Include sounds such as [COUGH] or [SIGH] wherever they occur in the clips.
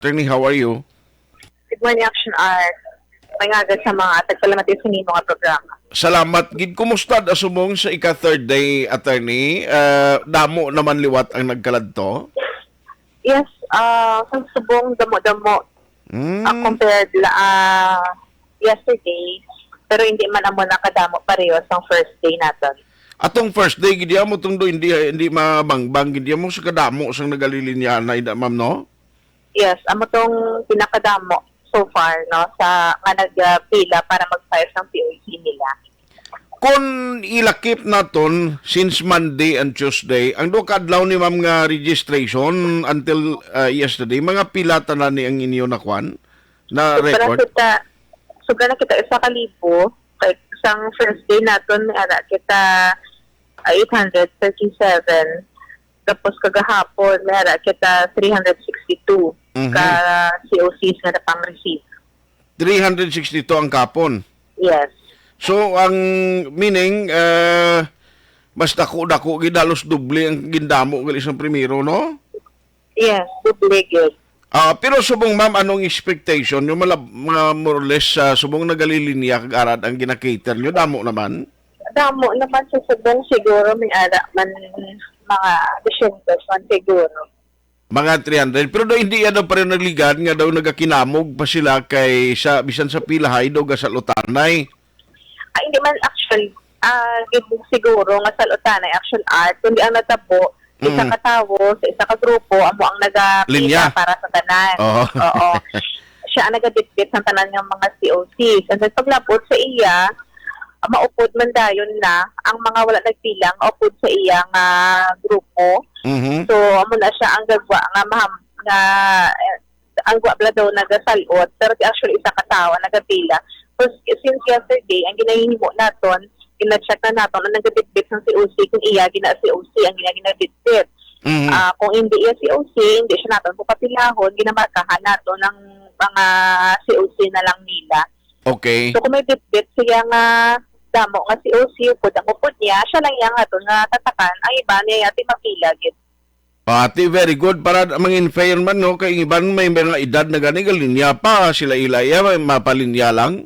Attorney, how are you? Good morning, Action Art. May nga agad sa mga tagpalamati sa nino nga programa. Salamat. Gid kumusta asumong sa ika third day attorney? Uh, damo naman liwat ang nagkalad to. Yes, uh, sa subong damo-damo Hmm. uh, compared la uh, yesterday, pero hindi man amo nakadamo pareho sa first day natin. Atong first day gid mo tong do hindi hindi mabangbang gid mo sa kadamo sang nagalilinya na ida ma'am no? Yes, amo tong pinakadamo so far no sa nga nagpila para mag-file ng POC nila. Kung ilakip naton since Monday and Tuesday, ang do kadlaw ni ma'am nga registration until uh, yesterday, mga pila tanan ni ang inyo na kwan na Para record. kita, sobra na kita isa kalibo, kay isang first day naton ara kita ah, 837. Tapos kagahapon meron kita 362 Mhm. ka COCs na pang receive. 362 ang kapon. Yes. So ang meaning uh, mas dako-dako gid halos doble ang gindamo gali sa primero no? Yes, duplicate. Ah, pero subong ma'am anong expectation yung mga, mga more or less sa subong nagalilinya kag arad ang ginakater nyo damo naman. Damo naman sa subong siguro may ara man mga disyentes man siguro. Mga 300 pero do hindi yan daw pa rin nagligan nga daw nagakinamog pa sila kay sa bisan sa pilahay daw ga sa lutanay. Ay, hindi man actually, ah siguro nga sa Lutanay Action Art, kundi ang natabo, isa Mm. ka tawo, sa isa ka grupo, amo ang naga para sa tanan. Oo. Oo. Siya ang nagaditbit sa tanan ng mga COCs. And then paglapot sa iya, ah, maupod man dayon na ang mga wala nagpilang maupod sa iya nga grupo. Mhm. So amo na siya ang gagwa nga maham nga eh, ang gwa bla daw nagasalot pero actually isa ka tawo nagapila. So since yesterday ang ginahimo naton ina-check na naton ang nagaditbit ng COC kung iya gina COC ang gina ginaditbit. Mhm. Ah, kung hindi iya COC, hindi siya naton pupapilahon, ginamarkahan nato ng mga COC na lang nila. Okay. So kung may bitbit siya nga damo nga COC, upod ang upod niya, siya lang yang ato nga tatakan, ang iba niya yati mapila gid. Ati, very good. Para mga man, no? Kay iban may mga edad na gani, linya pa. Sila ilaya, may mapalinya lang.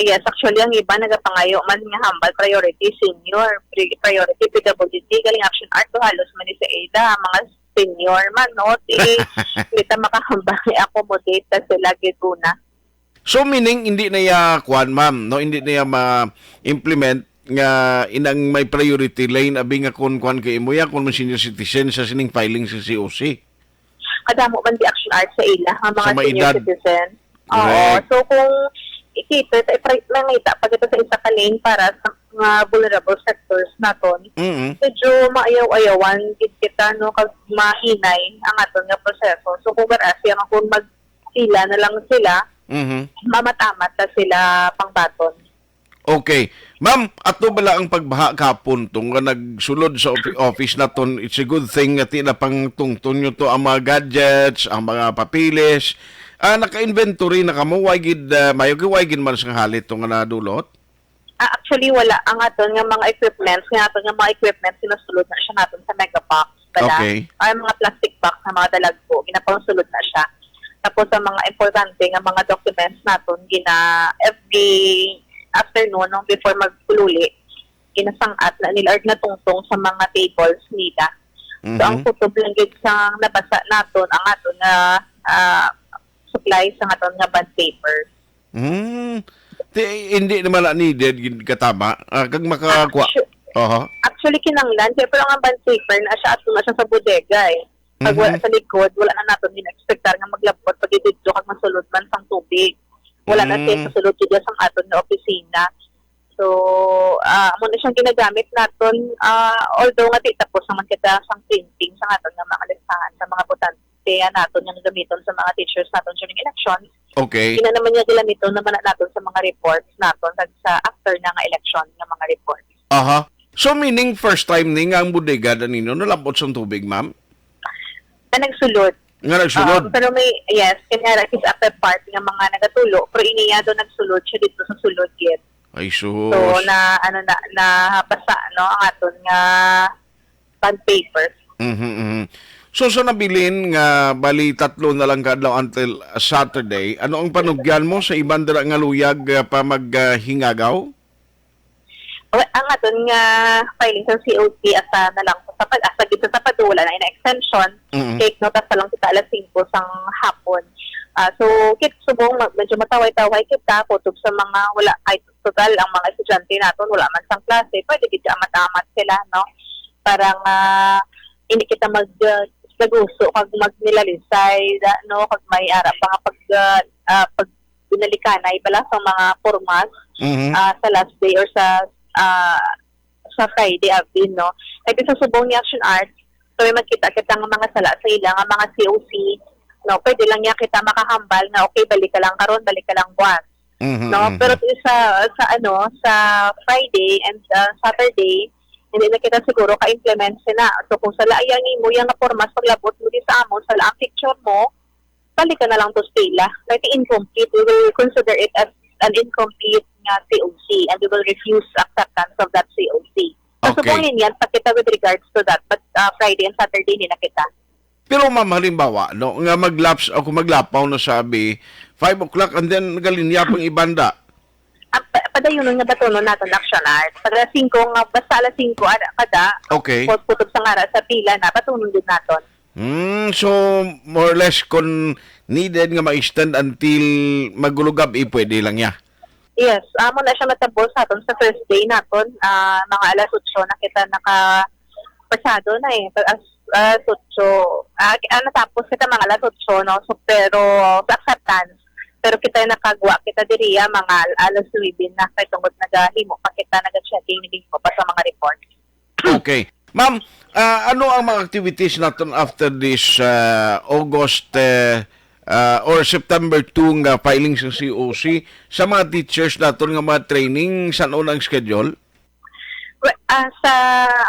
Yes, actually, ang iba nagapangayo man nga hambal priority senior, pri- priority PWD, galing action art to halos man sa ADA, mga senior man, no? Di, [LAUGHS] hindi ta makahambal i-accommodate sila gid una. So, meaning, hindi na ya, kwan, ma'am, no? Hindi na ya ma-implement nga inang may priority lane abi nga kun kwan kay imo ya kun man senior citizen sa sining filing sa COC. Kadamo man di action art sa ila, ang mga Sa senior edad. citizen. Oo, so kung ikita, i-price lang ita, pag ito sa isa ka lane para sa mga vulnerable sectors naton, Mhm. medyo maayaw-ayawan gid kita no kag mahinay ang aton nga proseso. So kung wala siya kung magsila na lang sila, Mhm. mamatamat na sila pangbaton. Okay. Ma'am, ato bala ang pagbaha kapon tong nga nagsulod sa office naton. It's a good thing nga tina pang tungtun nyo to ang mga gadgets, ang mga papilis. Ah, naka-inventory na kamo, why gid, uh, mayo gid, why gid man sa halit tong nga nadulot? Ah, actually wala ang aton nga mga equipments, nga aton nga mga equipment sinusulod na siya naton sa mega box. Bala, Okay. Ay mga plastic box na mga dalagpo, ginapangsulod na siya. Tapos sa mga importante nga mga documents naton gina every afternoon nung before magpululi ginasangat na nila or natungtong sa mga tables nila. So ang Mhm. kutob lang gid sa nabasa naton ang aton nga ah, supply sa aton nga bond paper. Hmm. Di, hindi naman na needed katama. Ah, kag makakuha. Actu- Oho. Actually, kinanglan. Siyempre, ang band paper na siya at nga siya sa bodega eh. Pag wala Mhm. sa likod, wala na natin din-expectar nga maglabot pag ididyo kag masulod man sang tubig. Wala na Mm. siya sa sulod siya sang aton na opisina. So, ah amo na siyang ginagamit naton ah although nga di tapos naman kita sang printing sa aton nga mga listahan sa mga botante naton nga gamiton sa mga teachers naton during elections. Okay. Ina naman niya gilamiton naman na naton sa mga reports naton sa after na nga election nga mga reports. Aha. So meaning first time ni nga ang bodega na ninyo nalabot sa tubig, ma'am? Na nagsulod. Nga nagsulod. Um, pero may, yes, kanya is after part ng mga nagatulo, pero iniya doon nagsulod siya dito sa sulod yet. Ay sus. So, na, ano, na, na basa, no, ang aton nga bond paper. Mhm, mhm. So sa nabilin nga bali tatlo na lang kadlaw until uh, Saturday, ano ang panugyan mo sa ibang dira nga luyag uh, pa maghingagaw? Well, ang aton nga filing sa COT asa na lang sa pag asa gito sa padula na ina extension Mhm. cake note sa lang kita alas 5 sang hapon. Ah, so kit subong medyo mataway-taway kita kutob sa mga wala kahit total ang mga estudyante naton wala man sang klase pwede kita matamat sila no parang ah, hindi kita mag uh, naguso kag magnilalisay da, no kag may ara pa pag uh, ah, pag binalikanay pala sa mga formas Mhm. ah, sa last day or sa ah, sa Friday abin no? Kay sa subong ni Action Arts so may magkita kita nga mga sala sa ila nga mga COC no? Pwede lang niya kita makahambal nga okay balik ka lang karon balik ka lang buwan Mhm, no? mhm. pero sa sa ano sa Friday and uh, Saturday hindi na kita siguro ka-implement sina so kung sa laayang mo yung nga formas paglabot mo di sa amon sa laang picture mo balik ka na lang to stila like incomplete. We will consider it as an incomplete nga COC and we will refuse acceptance of that COC so Okay. yan pa kita with regards to that but uh, Friday and Saturday hindi na kita Pero ma'am, halimbawa, no, nga maglaps ako maglapaw na sabi, 5 o'clock and then galinya pang ibanda. pa- padayon nga batono naton action art pag alas 5 nga basta alas 5 ara kada Okay. Put putob sa ngara sa pila na patunong din naton. Hmm, so more or less kung needed nga ma-extend until magulugab, eh, pwede lang niya. Yes, amo na siya matapos aton sa first day naton, ah, mga alas 8 na kita naka pasado na eh. Pag Alas alas 8, ah, ki- ah, natapos kita mga alas 8, no? So, pero sa acceptance, pero kita nakagwa kita diriya mga alas 9 na kay tungod nagahimo pa kita naga-checking ni mo pa sa mga report. Okay. Ma'am, ah, ano ang mga activities natin after this ah, August eh, ah, or September 2 nga filing sa COC sa mga teachers natin nga mga training saan unang schedule? Well, ah, sa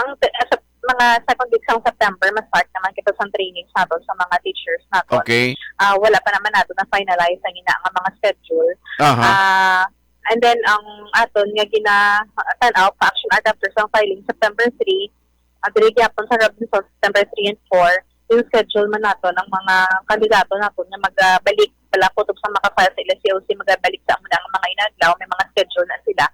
ang ah, sa mga second week sa September, mas-start naman kita sa training natin sa mga teachers natin. Okay. Ah, wala pa naman nato na finalize ang ina nga mga schedule. Aha. Ah, and then ang aton nga gina tan-aw pa action art after sa filing September 3, ang diri gyapon sa Robinson September 3 and 4, yung schedule man nato ng mga kandidato nato nga magbalik pala kutob sa makafile sa ila COC magabalik sa amo ang mga inadlaw may mga schedule na sila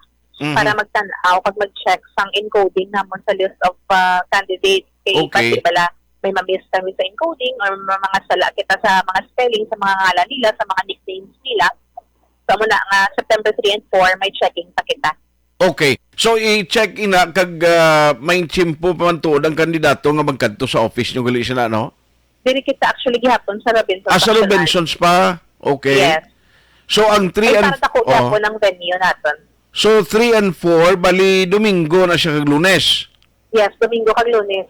Mhm. para magtan-aw pag mag-check sang encoding namon sa list of uh, candidates kay Okay. bala may ma-miss kami sa encoding or may mga sala kita sa mga spelling sa mga ngalan nila sa mga nicknames nila so muna nga September 3 and 4 may checking pa kita Okay. So i-check ina kag uh, may chimpo pa man tuod ang kandidato nga magkadto sa office nyo gali siya na no? dili kita actually gihapon sa Robinson Ah, sa. Robinsons pa. Okay. yes So ang 3 ay and para tako oh. ng venue naton So 3 and 4 bali Domingo na siya kag Lunes. yes Domingo kag Lunes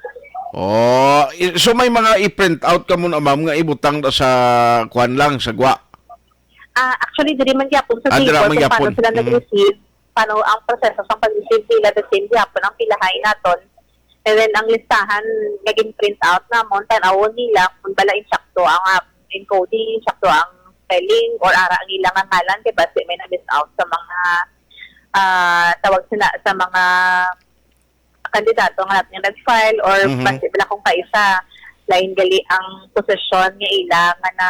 Oh, so may mga i-print out ka muna ma'am nga ibutang ta sa kwan lang sa gwa. Ah, actually, diri man gyapon sa Ah, diri man paano gyapon. sila Mhm. nag-receive, paano ang proseso sa pag-receive nila, the same gyapon ang pilahay naton. And then, ang listahan, naging print out na mo, tanawon nila kung bala insakto ang ah, encoding, insakto ang spelling, or ara ang ilang ang ngalan, kaya basi may na-miss out sa mga ah, tawag sila sa mga kandidato nga natin yung nag-file or Mhm. basi bala kung kaisa lain gali ang posisyon nga ila nga na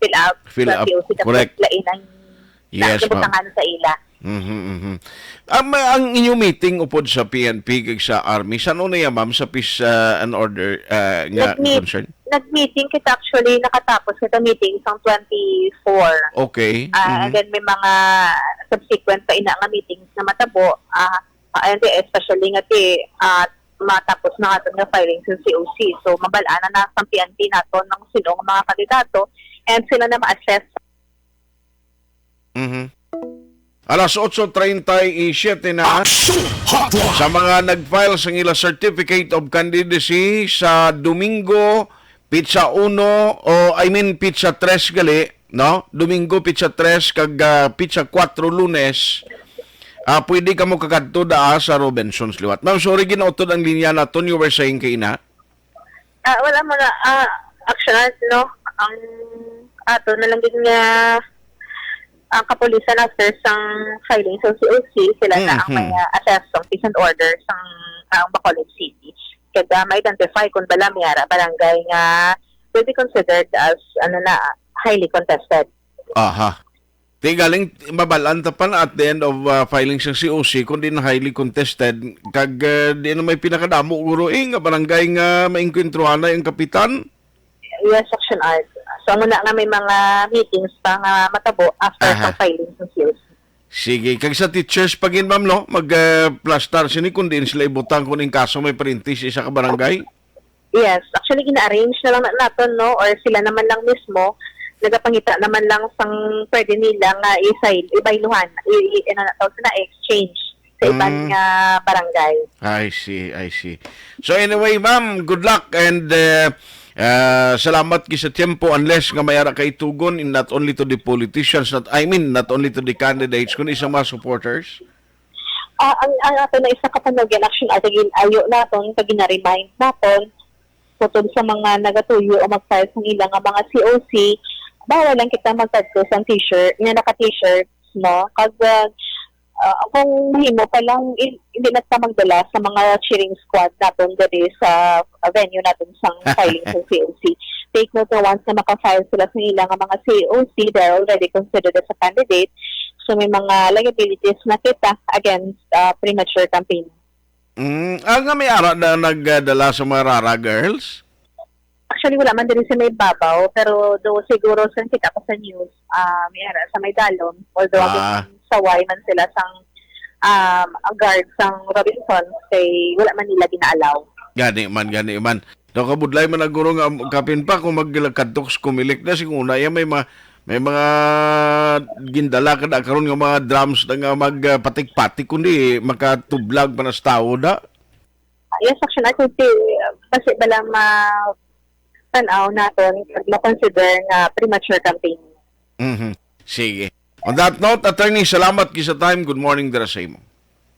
fill out Fill sa up, tapos correct. lain ang Yes, ma'am. sa ila. Mhm, mhm. Ang, ang inyong meeting upod sa PNP kag sa Army, saan una yan, ma'am, sa peace uh, and order uh, nga Nag-meet. concern? Nag-meeting kita actually, nakatapos kita meeting sa 24. Okay. Ah, And Mhm. then may mga subsequent pa ina nga meetings na matabo. Ah, and especially nga ti ah, matapos na aton nga filing sa COC. So mabalaan na na sa PNP nato ng sino nga mga kandidato and sila na ma-assess Mhm. Alas 8.37 na sa mga nag-file sa ila Certificate of Candidacy sa Domingo, pizza 1 o I mean pizza 3 gali, no? Domingo pizza 3 kag ah, pizza 4 lunes. Ah, pwede ka mo kakadto daa sa Robinsons liwat. Ma'am, sorry ginautod ang linya naton you were saying kay ina. Ah, wala mo na, ah, actually, no, ang ato na lang din nga ang kapulisan after sang filing sa COC, sila na ang may uh, assess ng peace and order sang ang Bacolod City. kada ma-identify kung bala may ara barangay nga will be considered as ano na highly contested. Aha. Di galing mabalaan ta pa na at the end of uh, filing sa COC kundi na highly contested kag uh, di na may pinakadamo guro eh nga barangay nga maingkwentrohan na yung kapitan. Yes, Section Art. So, muna nga may mga meetings pa nga matabo after Aha. sa filing sa COC. Sige, kag sa teachers pagin ma'am no, mag uh, plastar sini kundi sila ibutang kun in kaso may printis isa ka barangay. Yes, actually gina-arrange na lang na natin, no? Or sila naman lang mismo, nagapangita naman lang sang pwede nila nga i-sign, ibailuhan, i- i- ano na tawag na, exchange sa ibang Mm. nga barangay. I see, I see. So anyway, ma'am, good luck and uh, uh, salamat ki sa tiempo unless nga mayara kay tugon in not only to the politicians, not I mean not only to the candidates kundi sa mga supporters. Ah, ang, ang ato na isa kapanagyan, actually, atagin ayo naton, pag gina-remind naton, putod sa mga nagatuyo o mag-file sa ilang mga COC, bawal lang kita magtagko sa t-shirt, nga naka-t-shirts, no? Kag uh, ah, kung mahimo pa lang, i- hindi na ta magdala sa mga cheering squad natin dali sa venue natin sa [LAUGHS] filing sa COC. Take note na once na makafile sila sa ilang mga COC, they're already considered as a candidate. So may mga liabilities na kita against uh, premature campaign. Mm, ah, nga may ara na nagdala sa mga Rara girls. Actually, wala man din sa may babaw, pero do siguro sa kita ko sa news, uh, may ara sa may dalom, although Ah. ah. saway man sila sang um, ang guard sang Robinson, kay wala man nila ginaalaw. Gani man, gani man. Do kabudlay man ang guro nga kapin pa kung maglakadtok kumilik na siguna ya may mga may mga gindala kada karon nga mga drums na nga magpatik-patik kundi makatublag pa na sa tao da. Uh, yes, action I could say, uh, kasi bala ma tanaw natin, ma-consider nga premature campaign. Mhm. Sige. On that note, attorney, salamat ki sa time. Good morning dira sa imo.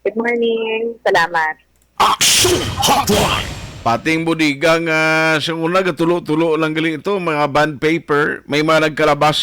Good morning. Salamat. Action Hotline. Pating budigang uh, sa una gatulo-tulo lang galing ito mga band paper, may mga nagkalabasa